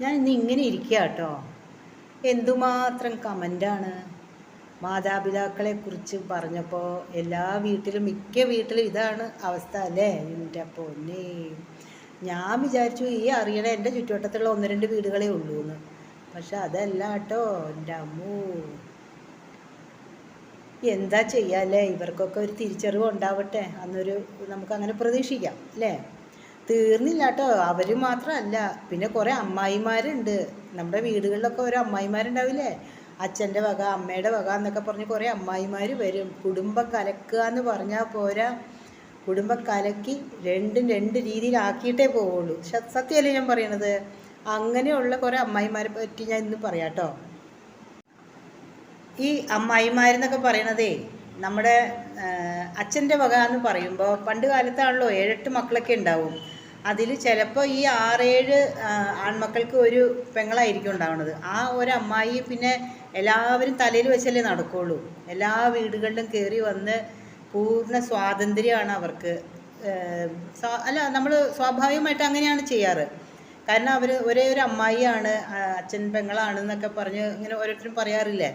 ഞാൻ ഇന്ന് ഇങ്ങനെ ഇരിക്കുക കേട്ടോ എന്തുമാത്രം കമന്റാണ് മാതാപിതാക്കളെ കുറിച്ച് പറഞ്ഞപ്പോൾ എല്ലാ വീട്ടിലും മിക്ക വീട്ടിലും ഇതാണ് അവസ്ഥ അല്ലേ? എന്റെ പൊന്നെ. ഞാൻ വിചാരിച്ചു ഈ അറിയണ എന്റെ ചുറ്റുവട്ടത്തുള്ള ഒന്ന് രണ്ട് വീടുകളേ ഉള്ളൂ എന്ന് പക്ഷെ അതല്ല കേട്ടോ എന്റെ അമ്മൂ. എന്താ ചെയ്യാല്ലേ ഇവർക്കൊക്കെ ഒരു തിരിച്ചറിവ് ഉണ്ടാവട്ടെ. അന്നൊരു നമുക്കങ്ങനെ പ്രതീക്ഷിക്കാം അല്ലേ തീർന്നില്ല കേട്ടോ അവർ മാത്രമല്ല പിന്നെ കുറേ അമ്മായിമാരുണ്ട്. നമ്മുടെ വീടുകളിലൊക്കെ ഓരോ അമ്മായിമാരുണ്ടാവില്ലേ? അച്ഛന്റെ വക അമ്മയുടെ വക എന്നൊക്കെ പറഞ്ഞ് കുറേ അമ്മായിമാർ വരും. കുടുംബം കലക്കുക എന്ന് പറഞ്ഞാൽ പോരാ. കുടുംബം കലക്കി രണ്ടും രണ്ട് രീതിയിലാക്കിയിട്ടേ പോവുള്ളൂ. സത്യമല്ലേ ഞാൻ പറയണത്? അങ്ങനെയുള്ള കുറേ അമ്മായിമാരെ പറ്റി ഞാൻ ഇന്ന് പറയാം കേട്ടോ ഈ അമ്മായിമാരെന്നൊക്കെ പറയണതേ നമ്മുടെ അച്ഛന്റെ വക എന്ന് പറയുമ്പോൾ പണ്ട് കാലത്താണല്ലോ ഏഴെട്ട് മക്കളൊക്കെ ഉണ്ടാവും. അതിൽ ചിലപ്പോൾ ഈ ആറേഴ് ആൺമക്കൾക്ക് ഒരു പെങ്ങളായിരിക്കും ഉണ്ടാവുന്നത് ആ ഒരു അമ്മായി പിന്നെ എല്ലാവരും തലയിൽ വെച്ചല്ലേ നടക്കുള്ളൂ. എല്ലാ വീടുകളിലും കയറി വന്ന് പൂർണ സ്വാതന്ത്ര്യമാണ് അവർക്ക് അല്ല നമ്മൾ സ്വാഭാവികമായിട്ട് അങ്ങനെയാണ് ചെയ്യാറ്. കാരണം അവർ ഒരേ ഒരു അമ്മായിയാണ് അച്ഛൻ പെങ്ങളാണ് എന്നൊക്കെ പറഞ്ഞ് ഇങ്ങനെ ഓരോരുത്തരും പറയാറില്ലേ?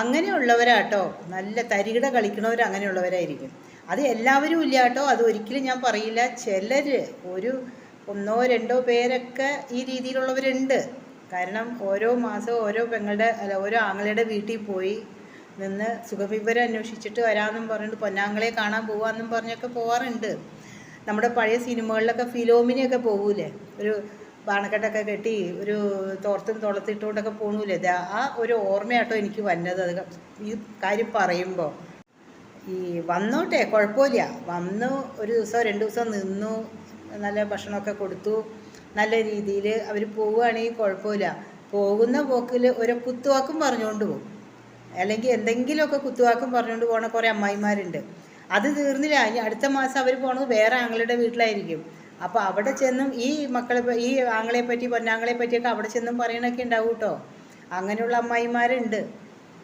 അങ്ങനെയുള്ളവരാട്ടോ. നല്ല തരികിട കളിക്കണവർ അങ്ങനെയുള്ളവരായിരിക്കും. അത് എല്ലാവരും ഇല്ല കേട്ടോ. അത് ഒരിക്കലും ഞാൻ പറയില്ല. ചിലർ ഒരു ഒന്നോ രണ്ടോ പേരൊക്കെ ഈ രീതിയിലുള്ളവരുണ്ട്. കാരണം ഓരോ മാസവും ഓരോ പെങ്ങളുടെ അല്ല ഓരോ ആങ്ങളുടെ വീട്ടിൽ പോയി നിന്ന് സുഖവിവരം അന്വേഷിച്ചിട്ട് വരാമെന്നും പറഞ്ഞിട്ട് പൊന്നാങ്ങളെ കാണാൻ പോവാമെന്നും പറഞ്ഞൊക്കെ പോവാറുണ്ട്. നമ്മുടെ പഴയ സിനിമകളിലൊക്കെ ഫിലോമിനെയൊക്കെ പോകൂലേ ഒരു ബാണക്കെട്ടൊക്കെ കെട്ടി ഒരു തോർത്തും തുളത്തിട്ടുകൊണ്ടൊക്കെ പോണൂലേ? ആ ഒരു ഓർമ്മയാട്ടോ എനിക്ക് വന്നത്. അത് ഈ കാര്യം പറയുമ്പോൾ ഈ വന്നോട്ടെ കുഴപ്പമില്ല. വന്നു ഒരു ദിവസം രണ്ട് ദിവസം നിന്നു നല്ല ഭക്ഷണമൊക്കെ കൊടുത്തു. നല്ല രീതിയിൽ അവർ പോവുകയാണെങ്കിൽ കുഴപ്പമില്ല. പോകുന്ന പോക്കിൽ ഒരു കുത്തുവാക്കും പറഞ്ഞുകൊണ്ട് പോകും. അല്ലെങ്കിൽ എന്തെങ്കിലുമൊക്കെ കുത്തുവാക്കും പറഞ്ഞുകൊണ്ട് പോണ കുറേ അമ്മായിമാരുണ്ട്. അത് തീർന്നില്ല. ഇനി അടുത്ത മാസം അവർ പോണത് വേറെ ആങ്ങളുടെ വീട്ടിലായിരിക്കും. അപ്പോൾ അവിടെ ചെന്നും ഈ മക്കളെ ഈ ആങ്ങളെ പറ്റി പൊന്നാങ്ങളെ പറ്റിയൊക്കെ അവിടെ ചെന്നും പറയണൊക്കെ ഉണ്ടാവും കേട്ടോ. അങ്ങനെയുള്ള അമ്മായിമാരുണ്ട്.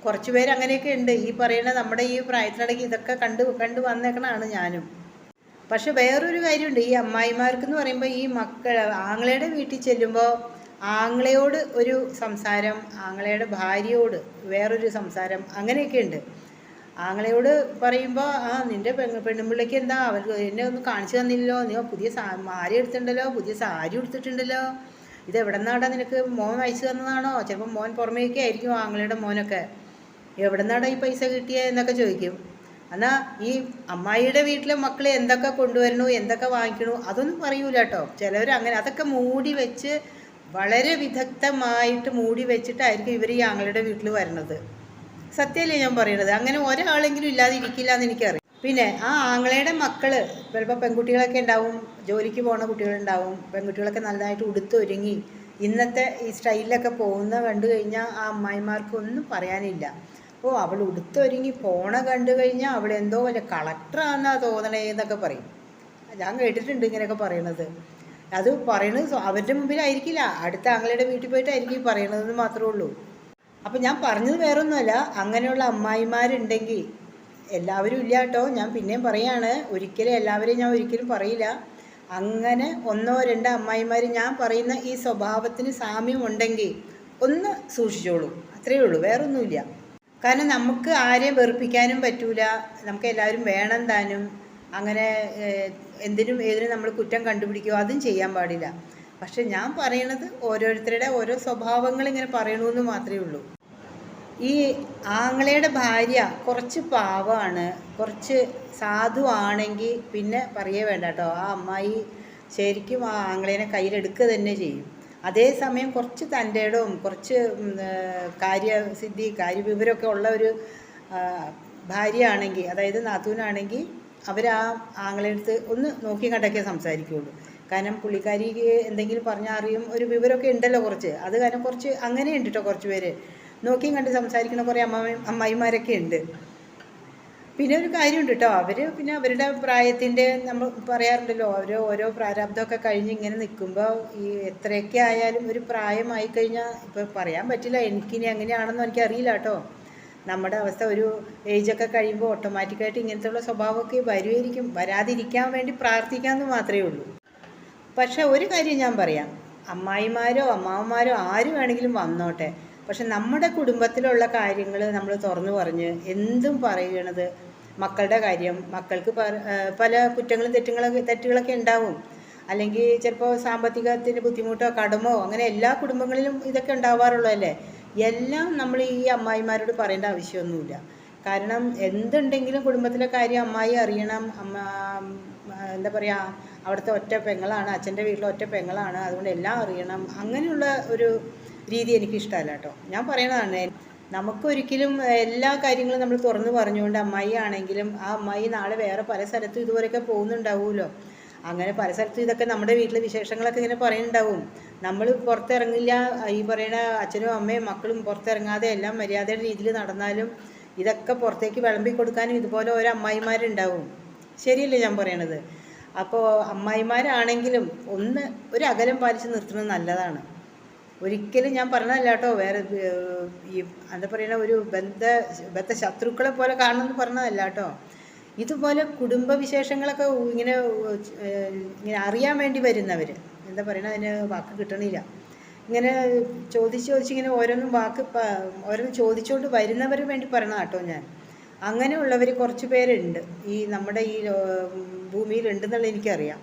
കുറച്ച് പേര് അങ്ങനെയൊക്കെ ഉണ്ട്. ഈ പറയുന്ന നമ്മുടെ ഈ പ്രായത്തിനിടയ്ക്ക് ഇതൊക്കെ കണ്ട് കണ്ട് വന്നേക്കണാണ് ഞാനും. പക്ഷെ വേറൊരു കാര്യമുണ്ട്. ഈ അമ്മായിമാർക്ക് എന്ന് പറയുമ്പോൾ ഈ മക്കൾ ആങ്ങളയുടെ വീട്ടിൽ ചെല്ലുമ്പോൾ ആങ്ങളയോട് ഒരു സംസാരം ആങ്ങളയുടെ ഭാര്യയോട് വേറൊരു സംസാരം അങ്ങനെയൊക്കെ ഉണ്ട്. ആങ്ങളയോട് പറയുമ്പോൾ ആ നിന്റെ പെണ്ണ് പെണ്ണുമ്പിള്ളേക്ക് എന്താ? അവർ എന്നെ ഒന്ന് കാണിച്ചു തന്നില്ലല്ലോ. നീ പുതിയ സാ മാരി എടുത്തിട്ടുണ്ടല്ലോ പുതിയ സാരി എടുത്തിട്ടുണ്ടല്ലോ ഇത് എവിടെ നിന്നാടാ നിനക്ക് മോൻ അയച്ചു തന്നതാണോ? ചിലപ്പോൾ മോൻ പുറമേക്കായിരിക്കും ആങ്ങളയുടെ മോനൊക്കെ. എവിടെ ഈ പൈസ കിട്ടിയത് എന്നൊക്കെ ചോദിക്കും. എന്നാൽ ഈ അമ്മായിയുടെ വീട്ടിലെ മക്കൾ എന്തൊക്കെ കൊണ്ടുവരണു എന്തൊക്കെ വാങ്ങിക്കണു അതൊന്നും പറയൂല കേട്ടോ ചിലവർ അങ്ങനെ അതൊക്കെ മൂടി വെച്ച് വളരെ വിദഗ്ധമായിട്ട് മൂടി വെച്ചിട്ടായിരിക്കും ഇവർ ഈ ആങ്ങളുടെ വീട്ടിൽ വരണത് സത്യമല്ലേ ഞാൻ പറയണത്? അങ്ങനെ ഒരാളെങ്കിലും ഇല്ലാതെ ഇരിക്കില്ല എന്ന് എനിക്കറിയാം. പിന്നെ ആ ആങ്ങളയുടെ മക്കൾ ചിലപ്പോൾ പെൺകുട്ടികളൊക്കെ ഉണ്ടാവും ജോലിക്ക് പോകുന്ന കുട്ടികളുണ്ടാവും പെൺകുട്ടികളൊക്കെ നല്ലതായിട്ട് ഉടുത്തൊരുങ്ങി ഇന്നത്തെ ഈ സ്റ്റൈലിലൊക്കെ പോകുന്ന കണ്ടു കഴിഞ്ഞാൽ ആ അമ്മായിമാർക്ക് ഒന്നും പറയാനില്ല. ഓ അവൾ ഉടുത്തൊരുങ്ങി പോണ കണ്ടു കഴിഞ്ഞാൽ അവൾ എന്തോ വല്ല കളക്ടറാന്നാ തോന്നണേ എന്നൊക്കെ പറയും. ഞാൻ കേട്ടിട്ടുണ്ട് ഇങ്ങനെയൊക്കെ പറയണത്. അത് പറയണത് അവരുടെ മുമ്പിലായിരിക്കില്ല. അടുത്ത ആങ്ങളുടെ വീട്ടിൽ പോയിട്ടായിരിക്കും പറയണതെന്ന് മാത്രമേ ഉള്ളൂ. അപ്പം ഞാൻ പറഞ്ഞത് വേറൊന്നുമല്ല. അങ്ങനെയുള്ള അമ്മായിമാരുണ്ടെങ്കിൽ എല്ലാവരും ഇല്ല കേട്ടോ. ഞാൻ പിന്നെയും പറയാണ് ഒരിക്കലും എല്ലാവരെയും ഞാൻ ഒരിക്കലും പറയില്ല. അങ്ങനെ ഒന്നോ രണ്ടോ അമ്മായിമാർ ഞാൻ പറയുന്ന ഈ സ്വഭാവത്തിന് സാമ്യമുണ്ടെങ്കിൽ ഒന്ന് സൂക്ഷിച്ചോളൂ. അത്രയേ ഉള്ളൂ. വേറൊന്നുമില്ല. കാരണം നമുക്ക് ആരെയും വെറുപ്പിക്കാനും പറ്റൂല. നമുക്ക് എല്ലാവരും വേണം താനും. അങ്ങനെ എന്തിനും ഏതിനും നമ്മൾ കുറ്റം കണ്ടുപിടിക്കുകയോ അതും ചെയ്യാൻ പാടില്ല. പക്ഷെ ഞാൻ പറയണത് ഓരോരുത്തരുടെ ഓരോ സ്വഭാവങ്ങൾ ഇങ്ങനെ പറയണമെന്ന് മാത്രമേ ഉള്ളൂ. ഈ ആങ്ങളയുടെ ഭാര്യ കുറച്ച് പാവമാണ്. കുറച്ച് സാധുവാണെങ്കിൽ പിന്നെ പറയേ വേണ്ട കേട്ടോ. ആ അമ്മായി ശരിക്കും ആ ആങ്ങളേനെ കയ്യിലെടുക്കുക തന്നെ ചെയ്യും. അതേസമയം കുറച്ച് തന്റെ ഇടവും കുറച്ച് കാര്യസിദ്ധി കാര്യവിവരമൊക്കെ ഉള്ള ഒരു ഭാര്യയാണെങ്കിൽ അതായത് നാത്തൂനാണെങ്കിൽ അവർ ആ ആങ്ങളെടുത്ത് ഒന്ന് നോക്കി കണ്ടൊക്കെ സംസാരിക്കുകയുള്ളൂ കാരണം പുള്ളിക്കാരിക്ക് എന്തെങ്കിലും പറഞ്ഞാൽ അറിയും ഒരു വിവരമൊക്കെ ഉണ്ടല്ലോ കുറച്ച്. അത് കാരണം കുറച്ച് അങ്ങനെ ഉണ്ട് കേട്ടോ കുറച്ച് പേര്. നോക്കിയും കണ്ട് സംസാരിക്കുന്ന കുറേ അമ്മ അമ്മായിമാരൊക്കെ ഉണ്ട്. പിന്നെ ഒരു കാര്യമുണ്ട് കേട്ടോ അവർ പിന്നെ അവരുടെ പ്രായത്തിന്റെ നമ്മൾ പറയാറുണ്ടല്ലോ അവർ ഓരോ പ്രാരാബ്ദമൊക്കെ കഴിഞ്ഞ് ഇങ്ങനെ നിൽക്കുമ്പോൾ ഈ എത്രയൊക്കെ ആയാലും ഒരു പ്രായമായി കഴിഞ്ഞാൽ ഇപ്പോൾ പറയാൻ പറ്റില്ല എനിക്കിനി എങ്ങനെയാണെന്ന് എനിക്കറിയില്ല കേട്ടോ നമ്മുടെ അവസ്ഥ ഒരു ഏജൊക്കെ കഴിയുമ്പോൾ ഓട്ടോമാറ്റിക്കായിട്ട് ഇങ്ങനത്തെയുള്ള സ്വഭാവമൊക്കെ വരുമായിരിക്കും വരാതിരിക്കാൻ വേണ്ടി പ്രാർത്ഥിക്കാമെന്ന് മാത്രമേ ഉള്ളൂ. പക്ഷേ ഒരു കാര്യം ഞാൻ പറയാം. അമ്മായിമാരോ അമ്മാവന്മാരോ ആര് വേണമെങ്കിലും വന്നോട്ടെ. പക്ഷെ നമ്മുടെ കുടുംബത്തിലുള്ള കാര്യങ്ങൾ നമ്മൾ തുറന്നു പറഞ്ഞ് എന്തും പറയണത് മക്കളുടെ കാര്യം മക്കൾക്ക് പല കുറ്റങ്ങളും തെറ്റുകളൊക്കെ തെറ്റുകളൊക്കെ ഉണ്ടാവും. അല്ലെങ്കിൽ ചിലപ്പോൾ സാമ്പത്തികത്തിന് ബുദ്ധിമുട്ടോ കടമോ അങ്ങനെ എല്ലാ കുടുംബങ്ങളിലും ഇതൊക്കെ ഉണ്ടാവാറുള്ളതല്ലേ എല്ലാം നമ്മൾ ഈ അമ്മായിമാരോട് പറയേണ്ട ആവശ്യമൊന്നുമില്ല. കാരണം എന്തുണ്ടെങ്കിലും കുടുംബത്തിലെ കാര്യം അമ്മായി അറിയണം. അമ്മ എന്താ പറയുക അവിടുത്തെ ഒറ്റ പെങ്ങളാണ് അച്ഛന്റെ വീട്ടിലെ ഒറ്റ പെങ്ങളാണ് അതുകൊണ്ട് എല്ലാം അറിയണം. അങ്ങനെയുള്ള ഒരു രീതി എനിക്കിഷ്ടമല്ല കേട്ടോ. ഞാൻ പറയണതാണ് നമുക്കൊരിക്കലും എല്ലാ കാര്യങ്ങളും നമ്മൾ തുറന്നു പറഞ്ഞുകൊണ്ട് അമ്മായി ആണെങ്കിലും ആ അമ്മായി നാളെ വേറെ പല സ്ഥലത്തും ഇതുപോലെയൊക്കെ പോകുന്നുണ്ടാവുമല്ലോ. അങ്ങനെ പല സ്ഥലത്തും ഇതൊക്കെ നമ്മുടെ വീട്ടിലെ വിശേഷങ്ങളൊക്കെ ഇങ്ങനെ പറയുന്നുണ്ടാവും. നമ്മൾ പുറത്തിറങ്ങില്ല ഈ പറയുന്ന അച്ഛനും അമ്മയും മക്കളും പുറത്തിറങ്ങാതെ എല്ലാം മര്യാദയുടെ രീതിയിൽ നടന്നാലും ഇതൊക്കെ പുറത്തേക്ക് വിളമ്പി കൊടുക്കാനും ഇതുപോലെ ഓരോ അമ്മായിമാരുണ്ടാവും. ശരിയല്ലേ ഞാൻ പറയണത്? അപ്പോൾ അമ്മായിമാരാണെങ്കിലും ഒന്ന് ഒരു അകലം പാലിച്ച് നിർത്തുന്നത് നല്ലതാണ്. ഒരിക്കലും ഞാൻ പറഞ്ഞതല്ല കേട്ടോ വേറെ ഈ എന്താ പറയുന്ന ഒരു ബന്ധ ബന്ധ ശത്രുക്കളെ പോലെ കാണണമെന്ന് പറഞ്ഞതല്ല കേട്ടോ. ഇതുപോലെ കുടുംബ വിശേഷങ്ങളൊക്കെ ഇങ്ങനെ ഇങ്ങനെ അറിയാൻ വേണ്ടി വരുന്നവർ എന്താ പറയുക അതിന് വാക്ക് കിട്ടണില്ല. ഇങ്ങനെ ചോദിച്ച് ചോദിച്ച് ഇങ്ങനെ ഓരോന്നും വാക്ക് ഓരോന്ന് ചോദിച്ചുകൊണ്ട് വരുന്നവർക്ക് വേണ്ടി പറയണ കേട്ടോ ഞാൻ. അങ്ങനെയുള്ളവർ കുറച്ച് പേരുണ്ട്. ഈ നമ്മുടെ ഈ ഭൂമിയിലുണ്ടെന്നുള്ള എനിക്കറിയാം.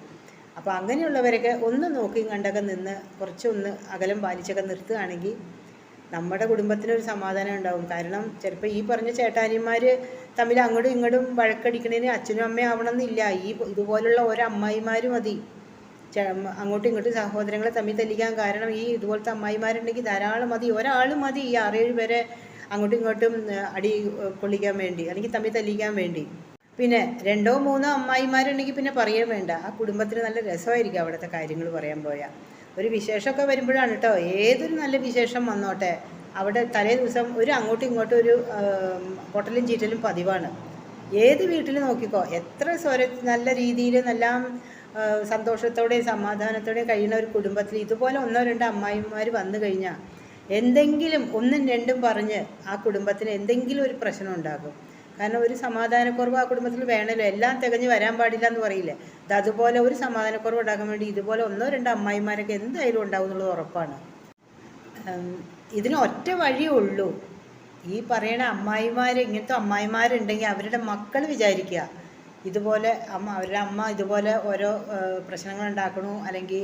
അപ്പോൾ അങ്ങനെയുള്ളവരൊക്കെ ഒന്ന് നോക്കിയും കണ്ടൊക്കെ നിന്ന് കുറച്ചൊന്ന് അകലം പാലിച്ചൊക്കെ നിർത്തുകയാണെങ്കിൽ നമ്മുടെ കുടുംബത്തിനൊരു സമാധാനം ഉണ്ടാവും. കാരണം ചിലപ്പോൾ ഈ പറഞ്ഞ ചേട്ടാനിമാർ തമ്മിൽ അങ്ങോട്ടും ഇങ്ങോട്ടും വഴക്കടിക്കണതിന് അച്ഛനും അമ്മയും ആവണമെന്നില്ല. ഈ ഇതുപോലുള്ള ഓരോ അമ്മായിമാർ മതി. അങ്ങോട്ടും ഇങ്ങോട്ടും സഹോദരങ്ങളെ തമ്മിൽ തെല്ലിക്കാൻ കാരണം ഈ ഇതുപോലത്തെ അമ്മായിമാരുണ്ടെങ്കിൽ ധാരാളം മതി. ഒരാൾ മതി ഈ ആറേഴ് പേരെ അങ്ങോട്ടും ഇങ്ങോട്ടും അടി കൊള്ളിക്കാൻ വേണ്ടി അല്ലെങ്കിൽ തമ്മിൽ തല്ലിക്കാൻ വേണ്ടി. പിന്നെ രണ്ടോ മൂന്നോ അമ്മായിമാരുണ്ടെങ്കിൽ പിന്നെ പറയാൻ വേണ്ട. ആ കുടുംബത്തിന് നല്ല രസമായിരിക്കും അവിടുത്തെ കാര്യങ്ങൾ പറയാൻ പോയാൽ ഒരു വിശേഷമൊക്കെ വരുമ്പോഴാണ് കേട്ടോ ഏതൊരു നല്ല വിശേഷം വന്നോട്ടെ. അവിടെ തലേ ദിവസം ഒരു അങ്ങോട്ടും ഇങ്ങോട്ടും ഒരു ഹോട്ടലും ചീറ്റലും പതിവാണ്. ഏത് വീട്ടിൽ നോക്കിക്കോ എത്ര സ്വര നല്ല രീതിയിൽ നല്ല സന്തോഷത്തോടെ സന്തോഷത്തോടെയും സമാധാനത്തോടെയും കഴിയുന്ന ഒരു കുടുംബത്തിൽ ഇതുപോലെ ഒന്നോ രണ്ടോ അമ്മായിമാർ വന്നു കഴിഞ്ഞാൽ എന്തെങ്കിലും ഒന്നും രണ്ടും പറഞ്ഞ് ആ കുടുംബത്തിന് എന്തെങ്കിലും ഒരു പ്രശ്നം ഉണ്ടാകും. കാരണം ഒരു സമാധാനക്കുറവ് ആ കുടുംബത്തിൽ വേണമല്ലോ. എല്ലാം തികഞ്ഞ് വരാൻ പാടില്ല എന്ന് പറയില്ലേ? അത് അതുപോലെ ഒരു സമാധാനക്കുറവ് ഉണ്ടാക്കാൻ വേണ്ടി ഇതുപോലെ ഒന്നോ രണ്ടോ അമ്മായിമാരൊക്കെ എന്തായാലും ഉണ്ടാവും എന്നുള്ളത് ഉറപ്പാണ്. ഇതിന് ഒറ്റ വഴിയേ ഉള്ളൂ. ഈ പറയണ അമ്മായിമാർ ഇങ്ങനത്തെ അമ്മായിമാരുണ്ടെങ്കിൽ അവരുടെ മക്കൾ വിചാരിക്കുക. ഇതുപോലെ അമ്മ അവരുടെ അമ്മ ഇതുപോലെ ഓരോ പ്രശ്നങ്ങൾ ഉണ്ടാക്കണു. അല്ലെങ്കിൽ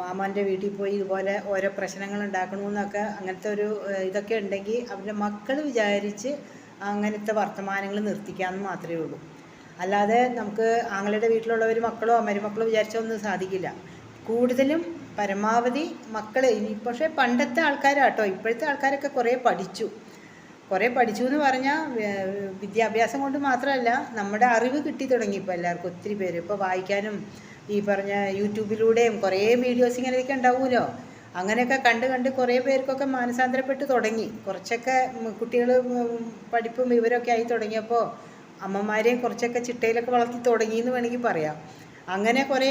മാമാന്റെ വീട്ടിൽ പോയി ഇതുപോലെ ഓരോ പ്രശ്നങ്ങൾ ഉണ്ടാക്കണമെന്നൊക്കെ അങ്ങനത്തെ ഒരു ഇതൊക്കെ ഉണ്ടെങ്കിൽ അവരുടെ മക്കൾ വിചാരിച്ച് അങ്ങനത്തെ വർത്തമാനങ്ങൾ നിർത്തിക്കാമെന്ന് മാത്രമേ ഉള്ളൂ. അല്ലാതെ നമുക്ക് ആങ്ങളുടെ വീട്ടിലുള്ളവർ മക്കളോ മരുമക്കളോ വിചാരിച്ചൊന്നും സാധിക്കില്ല. കൂടുതലും പരമാവധി മക്കൾ ഇനി പക്ഷേ പണ്ടത്തെ ആൾക്കാരാട്ടോ ഇപ്പോഴത്തെ ആൾക്കാരൊക്കെ കുറേ പഠിച്ചു. കുറേ പഠിച്ചു എന്ന് പറഞ്ഞാൽ വിദ്യാഭ്യാസം കൊണ്ട് മാത്രമല്ല നമ്മുടെ അറിവ് കിട്ടി തുടങ്ങി ഇപ്പോൾ എല്ലാവർക്കും ഒത്തിരി പേര്. ഇപ്പോൾ വായിക്കാനും ഈ പറഞ്ഞ യൂട്യൂബിലൂടെയും കുറേ വീഡിയോസ് ഇങ്ങനെയൊക്കെ ഉണ്ടാവുമല്ലോ അങ്ങനെയൊക്കെ കണ്ട് കണ്ട് കുറേ പേർക്കൊക്കെ മാനസാന്തരപ്പെട്ട് തുടങ്ങി. കുറച്ചൊക്കെ കുട്ടികൾ പഠിപ്പും വിവരമൊക്കെ ആയി തുടങ്ങിയപ്പോൾ അമ്മമാരെയും കുറച്ചൊക്കെ ചിട്ടയിലൊക്കെ വളർത്തി തുടങ്ങി എന്ന് വേണമെങ്കിൽ പറയാം. അങ്ങനെ കുറേ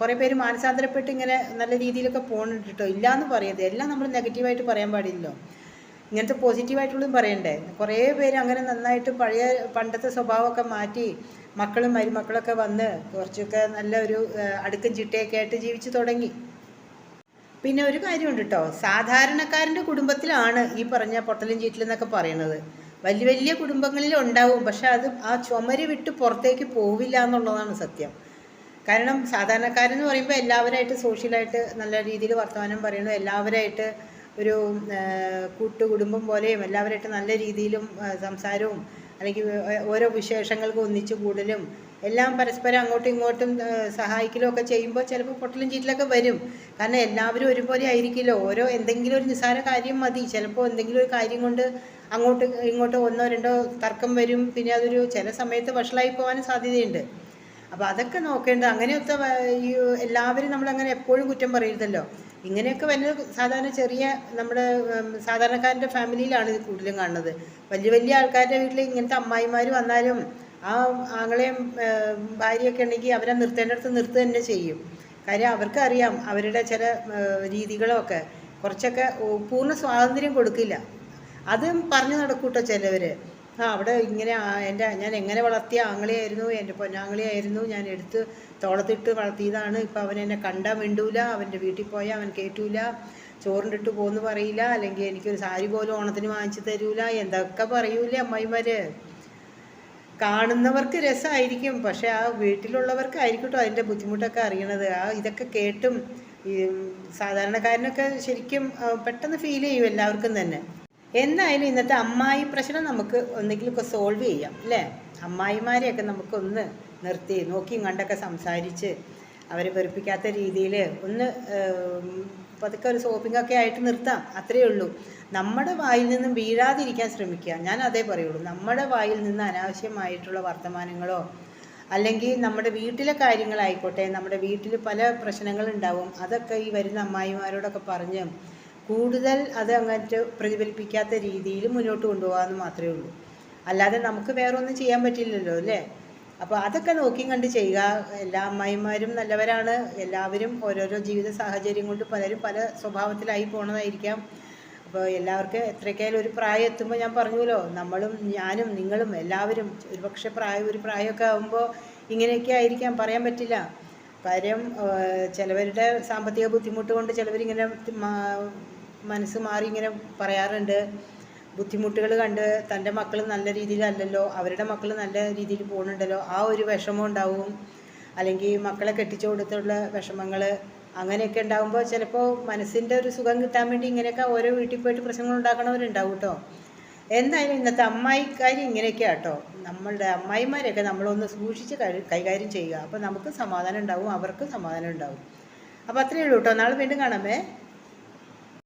കുറേ പേര് മാനസാന്തരപ്പെട്ട് ഇങ്ങനെ നല്ല രീതിയിലൊക്കെ പോകുന്നുണ്ട് കേട്ടോ ഇല്ലയെന്ന് പറയരുത്. എല്ലാം നമ്മൾ നെഗറ്റീവായിട്ട് പറയാൻ പാടില്ലല്ലോ. ഇങ്ങനത്തെ പോസിറ്റീവായിട്ടുള്ളതും പറയണ്ടേ. കുറേ പേര് അങ്ങനെ നന്നായിട്ട് പഴയ പണ്ടത്തെ സ്വഭാവമൊക്കെ മാറ്റി മക്കളും മരുമക്കളൊക്കെ വന്ന് കുറച്ചൊക്കെ നല്ല ഒരു അടുക്കും ചിട്ടയൊക്കെ ആയിട്ട് ജീവിച്ചു തുടങ്ങി. പിന്നെ ഒരു കാര്യമുണ്ട് കേട്ടോ സാധാരണക്കാരന്റെ കുടുംബത്തിലാണ് ഈ പറഞ്ഞ പൊട്ടലും ചീറ്റലും എന്നൊക്കെ പറയണത്. വലിയ വലിയ കുടുംബങ്ങളിൽ ഉണ്ടാവും. പക്ഷെ അത് ആ ചുമര് വിട്ട് പുറത്തേക്ക് പോവില്ല എന്നുള്ളതാണ് സത്യം. കാരണം സാധാരണക്കാരെന്ന് പറയുമ്പോൾ എല്ലാവരായിട്ട് സോഷ്യലായിട്ട് നല്ല രീതിയിൽ വർത്തമാനം പറയണു എല്ലാവരായിട്ട് ഒരു കൂട്ടുകുടുംബം പോലെയും എല്ലാവരായിട്ട് നല്ല രീതിയിലും സംസാരവും അല്ലെങ്കിൽ ഓരോ വിശേഷങ്ങൾക്ക് ഒന്നിച്ചു കൂടലും എല്ലാം പരസ്പരം അങ്ങോട്ടും ഇങ്ങോട്ടും സഹായിക്കലും ഒക്കെ ചെയ്യുമ്പോൾ ചിലപ്പോൾ പൊട്ടലും ചീറ്റലൊക്കെ വരും. കാരണം എല്ലാവരും ഒരുപോലെ ആയിരിക്കില്ലോ. ഓരോ എന്തെങ്കിലും ഒരു നിസ്സാര കാര്യം മതി. ചിലപ്പോൾ എന്തെങ്കിലും ഒരു കാര്യം കൊണ്ട് അങ്ങോട്ട് ഇങ്ങോട്ട് ഒന്നോ രണ്ടോ തർക്കം വരും. പിന്നെ അതൊരു ചില സമയത്ത് വഷളായി പോകാനും സാധ്യതയുണ്ട്. അപ്പോൾ അതൊക്കെ നോക്കേണ്ടത്. അങ്ങനെയൊക്കെ ഈ എല്ലാവരും നമ്മളങ്ങനെ എപ്പോഴും കുറ്റം പറയരുതല്ലോ. ഇങ്ങനെയൊക്കെ വരുന്നത് സാധാരണ ചെറിയ നമ്മുടെ സാധാരണക്കാരന്റെ ഫാമിലിയിലാണ് ഇത് കൂടുതലും കാണുന്നത്. വലിയ വലിയ ആൾക്കാരുടെ വീട്ടിൽ ഇങ്ങനത്തെ അമ്മായിമാർ വന്നാലും ആ ആങ്ങളെയും ഭാര്യയൊക്കെ ഉണ്ടെങ്കിൽ അവരെ നിർത്തേണ്ടടുത്ത് നിർത്തു തന്നെ ചെയ്യും. കാര്യം അവർക്കറിയാം അവരുടെ ചില രീതികളൊക്കെ. കുറച്ചൊക്കെ പൂർണ സ്വാതന്ത്ര്യം കൊടുക്കില്ല. അതും പറഞ്ഞു നടക്കൂട്ടോ ചിലവർ ആ അവിടെ ഇങ്ങനെ എന്റെ ഞാൻ എങ്ങനെ വളർത്തിയ ആങ്ങളിയായിരുന്നു എന്റെ പൊന്നാങ്ങളിയായിരുന്നു ഞാൻ എടുത്ത് തോളത്തിട്ട് വളർത്തിയതാണ്. ഇപ്പം അവൻ എന്നെ കണ്ടാൽ മിണ്ടൂല അവന്റെ വീട്ടിൽ പോയാൽ അവൻ കേട്ടൂല ചോറിന്റെട്ട് പോകുന്നു പറയില്ല അല്ലെങ്കിൽ എനിക്കൊരു സാരി പോലും ഓണത്തിന് വാങ്ങിച്ചു തരൂല എന്തൊക്കെ പറയൂലേ അമ്മായിമാര്? കാണുന്നവർക്ക് രസമായിരിക്കും പക്ഷെ ആ വീട്ടിലുള്ളവർക്കായിരിക്കും കേട്ടോ അതിന്റെ ബുദ്ധിമുട്ടൊക്കെ അറിയണത്. ആ ഇതൊക്കെ കേട്ടും ഈ സാധാരണക്കാരനൊക്കെ ശരിക്കും പെട്ടെന്ന് ഫീൽ ചെയ്യും എല്ലാവർക്കും തന്നെ. എന്തായാലും ഇന്നത്തെ അമ്മായി പ്രശ്നം നമുക്ക് ഒന്നെങ്കിലൊക്കെ സോൾവ് ചെയ്യാം അല്ലേ? അമ്മായിമാരെയൊക്കെ നമുക്കൊന്ന് നിർത്തി നോക്കിയും കണ്ടൊക്കെ സംസാരിച്ച് അവരെ വെറുപ്പിക്കാത്ത രീതിയിൽ ഒന്ന് പതുക്കെ ഒരു സോപ്പിങ്ങൊക്കെ ആയിട്ട് നിർത്താം. അത്രയേ ഉള്ളൂ. നമ്മുടെ വായിൽ നിന്നും വീഴാതിരിക്കാൻ ശ്രമിക്കുക. ഞാൻ അതേ പറയുള്ളൂ. നമ്മുടെ വായിൽ നിന്ന് അനാവശ്യമായിട്ടുള്ള വർത്തമാനങ്ങളോ അല്ലെങ്കിൽ നമ്മുടെ വീട്ടിലെ കാര്യങ്ങളായിക്കോട്ടെ നമ്മുടെ വീട്ടിൽ പല പ്രശ്നങ്ങളുണ്ടാവും അതൊക്കെ ഈ വരുന്ന അമ്മായിമാരോടൊക്കെ പറഞ്ഞ് കൂടുതൽ അത് അങ്ങോട്ട് പ്രതിഫലിപ്പിക്കാത്ത രീതിയിൽ മുന്നോട്ട് കൊണ്ടുപോകാമെന്ന് മാത്രമേ ഉള്ളൂ. അല്ലാതെ നമുക്ക് വേറെ ഒന്നും ചെയ്യാൻ പറ്റില്ലല്ലോ അല്ലേ? അപ്പോൾ അതൊക്കെ നോക്കിയും കണ്ട് ചെയ്യുക. എല്ലാ അമ്മായിമാരും നല്ലവരാണ്. എല്ലാവരും ഓരോരോ ജീവിത സാഹചര്യം കൊണ്ട് പലരും പല സ്വഭാവത്തിലായി പോണതായിരിക്കാം. അപ്പോൾ എല്ലാവർക്കും എത്രയൊക്കെയായാലും ഒരു പ്രായം എത്തുമ്പോൾ ഞാൻ പറഞ്ഞുല്ലോ നമ്മളും ഞാനും നിങ്ങളും എല്ലാവരും ഒരുപക്ഷെ പ്രായം ഒരു പ്രായമൊക്കെ ആകുമ്പോൾ ഇങ്ങനെയൊക്കെ ആയിരിക്കാം പറയാൻ പറ്റില്ല. കാര്യം ചിലവരുടെ സാമ്പത്തിക ബുദ്ധിമുട്ട് കൊണ്ട് ചിലവരിങ്ങനെ മനസ്സ് മാറി ഇങ്ങനെ പറയാറുണ്ട്. ബുദ്ധിമുട്ടുകൾ കണ്ട് തന്റെ മക്കൾ നല്ല രീതിയിലല്ലല്ലോ അവരുടെ മക്കൾ നല്ല രീതിയിൽ പോകുന്നുണ്ടല്ലോ ആ ഒരു വിഷമം ഉണ്ടാവും. അല്ലെങ്കിൽ മക്കളെ കെട്ടിച്ചു കൊടുത്തുള്ള വിഷമങ്ങൾ അങ്ങനെയൊക്കെ ഉണ്ടാകുമ്പോൾ ചിലപ്പോൾ മനസ്സിന്റെ ഒരു സുഖം കിട്ടാൻ വേണ്ടി ഇങ്ങനെയൊക്കെ ഓരോ വീട്ടിൽ പോയിട്ട് പ്രശ്നങ്ങൾ ഉണ്ടാക്കണവരുണ്ടാവും കേട്ടോ എന്തായാലും ഇന്നത്തെ അമ്മായിക്കാരി ഇങ്ങനെയൊക്കെയാണ് കേട്ടോ നമ്മളുടെ അമ്മായിമാരെയൊക്കെ നമ്മളൊന്ന് സൂക്ഷിച്ച് കൈകാര്യം ചെയ്യുക. അപ്പോൾ നമുക്ക് സമാധാനം ഉണ്ടാവും അവർക്കും സമാധാനം ഉണ്ടാവും. അപ്പോൾ അത്രയേ ഉള്ളൂ കേട്ടോ നാളെ വീണ്ടും കാണാമേ